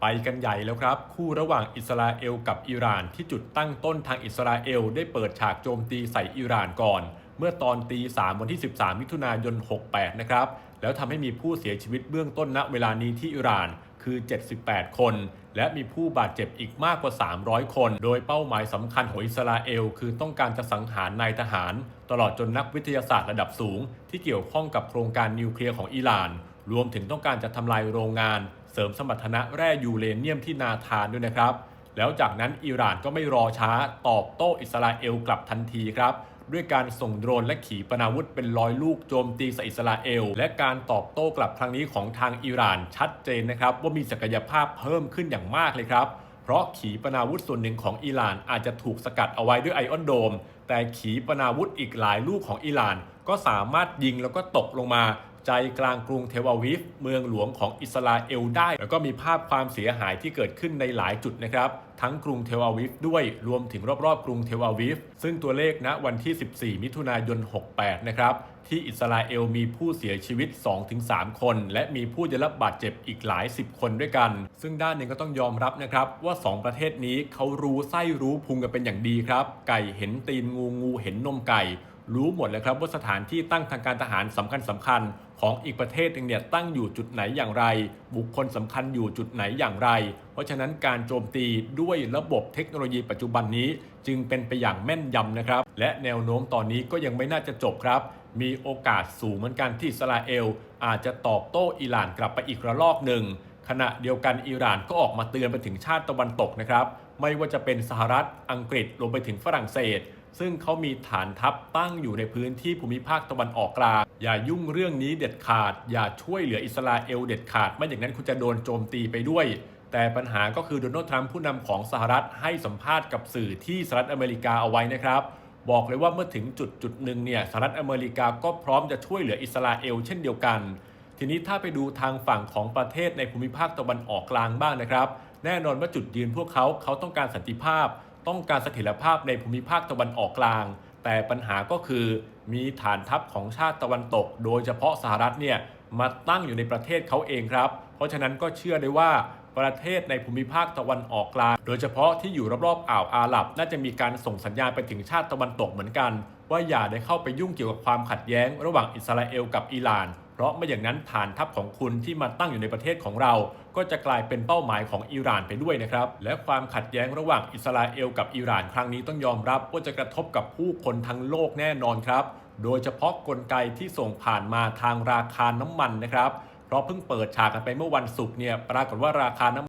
ไปกันใหญ่แล้วครับ คู่ระหว่างอิสราเอลกับอิหร่านที่จุดตั้งต้นทางอิสราเอลได้เปิดฉากโจมตีใส่อิหร่านก่อน เมื่อตอนตี 3 วันที่ 13 มิถุนายน 68 นะครับ แล้วทำให้มีผู้เสียชีวิตเบื้องต้นณเวลานี้ที่อิหร่านคือ 78 คน และมีผู้บาดเจ็บอีกมากกว่า 300 คน โดยเป้าหมายสำคัญของอิสราเอล คือต้องการจะสังหารนายทหาร ตลอดจนนักวิทยาศาสตร์ระดับสูง ที่เกี่ยวข้องกับโครงการนิวเคลียร์ของอิหร่าน รวมถึงต้องการจะทำลายโรงงาน ริมสมรรถนะแร่ยูเรเนียมที่นาธานด้วยนะครับ แล้วจากนั้นอิหร่านก็ไม่รอช้าตอบโต้อิสราเอลกลับทันทีครับด้วยการส่งโดรนและขีปนาวุธเป็นร้อยลูกโจมตีใส่อิสราเอล และการตอบโต้กลับครั้งนี้ของทางอิหร่านชัดเจนนะครับ ว่ามีศักยภาพเพิ่มขึ้นอย่างมากเลยครับ เพราะขีปนาวุธส่วนหนึ่งของอิหร่านอาจจะถูกสกัดเอาไว้ด้วยไอออนโดม แต่ขีปนาวุธอีกหลายลูกของอิหร่าน ก็สามารถยิงแล้วก็ตกลงมา ใจกลางกรุงเทวาวิฟเมืองหลวงของอิสราเอลได้ แล้วก็มีภาพความเสียหายที่เกิดขึ้นในหลายจุดนะครับ ทั้งกรุงเทวาวิฟด้วยรวมถึงรอบๆ กรุงเทวาวิฟซึ่งตัวเลขณวันที่ 14 มิถุนายน 68 นะครับ ที่อิสราเอลมีผู้เสียชีวิต 2-3 คน และมีผู้ได้รับบาดเจ็บอีกหลาย 10 คนด้วยกัน ซึ่งด้านหนึ่งก็ต้องยอมรับนะครับ ว่า 2 ประเทศนี้เขารู้ไส้รู้พุงกันเป็นอย่างดีครับ ไก่เห็นตีนงูงูเห็นนมไก่ รู้หมดเลยครับว่าสถานที่ตั้งทางการทหารสำคัญสำคัญๆของอีกประเทศหนึ่งเนี่ยตั้งอยู่จุดไหนอย่างไร บุคคลสำคัญอยู่จุดไหนอย่างไร เพราะฉะนั้นการโจมตีด้วยระบบเทคโนโลยีปัจจุบันนี้จึงเป็นไปอย่างแม่นยำนะครับ และแนวโน้มตอนนี้ก็ยังไม่น่าจะจบครับ มีโอกาสสูงเหมือนกันที่อิสราเอล อาจจะตอบโต้อิหร่านกลับไปอีกระลอกหนึ่ง ขณะเดียวกันอิหร่านก็ออกมาเตือนไปถึงชาติตะวันตกนะครับ ไม่ว่าจะเป็นสหรัฐอังกฤษรวมไปถึงฝรั่งเศส ซึ่งเขามีฐานทัพตั้งอยู่ในพื้นที่ภูมิภาคตะวันออกกลางอย่ายุ่งเรื่องนี้เด็ดขาด อย่าช่วยเหลืออิสราเอลเด็ดขาดไม่อย่างนั้นคุณจะโดนโจมตีไปด้วย แต่ปัญหาก็คือโดนัลด์ทรัมป์ผู้นำของสหรัฐให้สัมภาษณ์กับสื่อที่สหรัฐอเมริกาเอาไว้นะครับบอกเลยว่าเมื่อถึงจุดจุดหนึ่งเนี่ยสหรัฐอเมริกาก็พร้อมจะช่วยเหลืออิสราเอลเช่นเดียวกัน ทีนี้ถ้าไปดูทางฝั่งของประเทศในภูมิภาคตะวันออกกลางบ้างนะครับ แน่นอนว่าจุดยืนพวกเขาเขาต้องการสันติภาพ ต้องการเสถียรภาพในภูมิภาคตะวันออกกลาง แต่ปัญหาก็คือ มีฐานทัพของชาติตะวันตก โดยเฉพาะสหรัฐเนี่ยมาตั้งอยู่ในประเทศเขาเองครับ เพราะฉะนั้นก็เชื่อได้ว่าประเทศในภูมิภาคตะวันออกกลาง โดยเฉพาะที่อยู่รอบๆอ่าวอาหรับ น่าจะมีการส่งสัญญาณไปถึงชาติตะวันตกเหมือนกัน ว่าอย่าได้เข้าไปยุ่งเกี่ยวกับความขัดแย้ง ระหว่างอิสราเอลกับอิหร่าน เพราะไม่อย่างนั้นฐานทัพของคุณที่มาตั้งอยู่ในประเทศของเรา ก็จะกลายเป็นเป้าหมายของอิหร่านไปด้วยนะครับ และความขัดแย้งระหว่างอิสราเอลกับอิหร่านครั้งนี้ต้องยอมรับว่าจะกระทบกับผู้คนทั้งโลกแน่นอนครับ โดยเฉพาะกลไกที่ส่งผ่านมาทางราคาน้ำมันนะครับ เพราะเพิ่งเปิดฉากกันไปเมื่อวันศุกร์เนี่ยปรากฏว่าราคาน้ำ